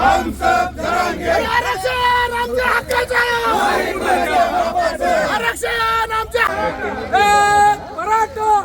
हम सब जरांगे आरक्षण आमच्या हक्काचं आहे. आरक्षण आमच्या मराठा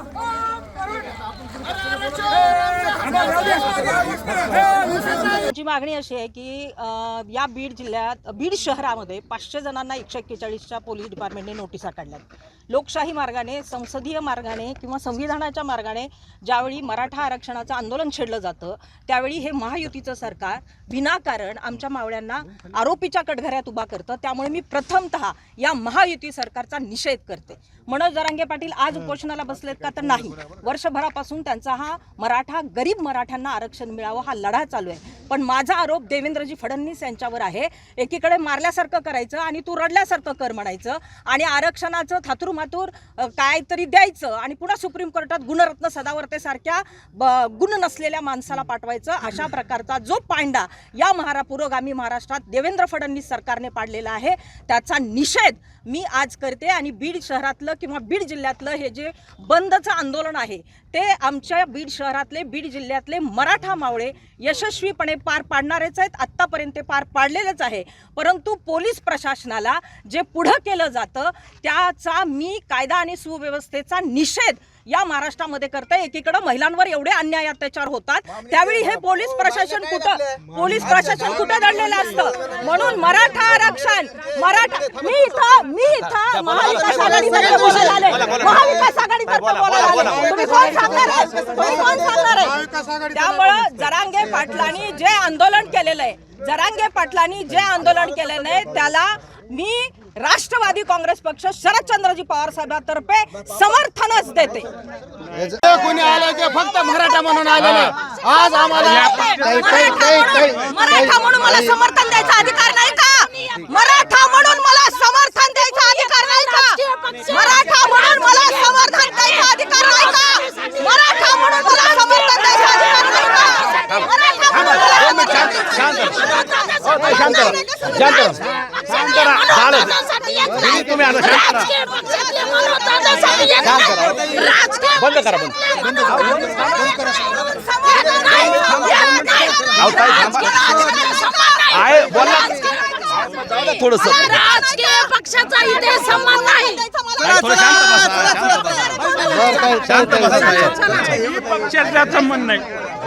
आमची मागणी अशी आहे की या बीड जिल्ह्यात बीड शहरामध्ये पाचशे जणांना एकशे एक्केचाळीसच्या पोलीस डिपार्टमेंटने नोटिसा काढल्यात. लोकशाही मार्गाने संसदीय मार्गाने किंवा संविधानाच्या मार्गाने ज्यावेळी मराठा आरक्षणाचं आंदोलन छेडलं जातं त्यावेळी हे महायुतीचं सरकार विनाकारण आमच्या मावळ्यांना आरोपीच्या कटघऱ्यात उभा करतं. त्यामुळे मी प्रथमतः या महायुती सरकारचा निषेध करते. मनोज जरांगे पाटील आज उपोषणाला बसलेत का तर नाही. वर्षभरापासून त्यांचा हा मराठा गरीब मराठ्यांना आरक्षण मिळावं हा लढा चालू आहे. पण माझा आरोप देवेंद्रजी फडणवीस यांच्यावर आहे. एकीकडे मारल्यासारखं करायचं आणि तू रडल्यासारखं कर म्हणायचं आणि आरक्षणाचं थातूर मातूर काहीतरी द्यायचं आणि पुन्हा सुप्रीम कोर्टात गुणरत्न सदावर्तेसारख्या ब- गुण नसलेल्या माणसाला पाठवायचं अशा प्रकारचा जो पांडा या महारा पुरोगामी महाराष्ट्रात देवेंद्र फडणवीस सरकारने पाडलेला आहे त्याचा निषेध मी आज करते आणि बीड शहरातलं किंवा बीड जिल्ह्यातलं हे जे बंदचं आंदोलन आहे ते आमच्या बीड शहरातले बीड जिल्ह्यातले मराठा मावळे यशस्वीपणे पा पार पाडणारेच आहेत आत्तापर्यंत ते पार पाडलेलंच आहे. परंतु पोलीस प्रशासनाला जे पुढं केलं जातं त्याचा मी कायदा आणि सुव्यवस्थेचा निषेध या महाराष्ट्रामध्ये करते एकीकडे महिलांवर एवढे अन्याय अत्याचार होतात. त्यावेळी हे पोलीस प्रशासन कुठं पोलीस प्रशासन कुठं दडलेलं असतं? म्हणून मराठा आरक्षण मराठा मी इथं मी इथं महाविकास आघाडीतर्फे बोलायला आले महाविकास आघाडीतर्फे बोलायला आले तुम्ही कोण सांगणार आहे? तुम्ही कोण सांगणार आहे? त्यामुळं जरांगे पाटलांनी जे आंदोलन केलेलं आहे जरांगे पाटलांनी जे आंदोलन केलेलं आहे त्याला मी राष्ट्रवादी काँग्रेस पक्ष शरदचंद्रजी पवार साहेबांतर्फे समर्थनच देते. कोणी आले ते फक्त मराठा म्हणून आलेले आज आम्हाला मराठा म्हणून- मला समर्थन द्यायचा अधिकार नाही का? मराठा म्हणून मला समर्थन द्यायचा अधिकार नाही का? मराठा म्हणून मला समर्थन द्यायचा अधिकार नाही का? मराठा म्हणून मला समर्थन द्यायचा अधिकार नाही का? मराठा म्हणून मला शांत राहा शांत शांत झालं दिदी, तुम्ही आता बंद करा बंद. आहे बोला. थोडस. राजकीय पक्षाचा इथे संबंध नाही थोडं शांत बसा शांत बसा. शांत बसा साहेब. पक्षाचा संबंध नाही.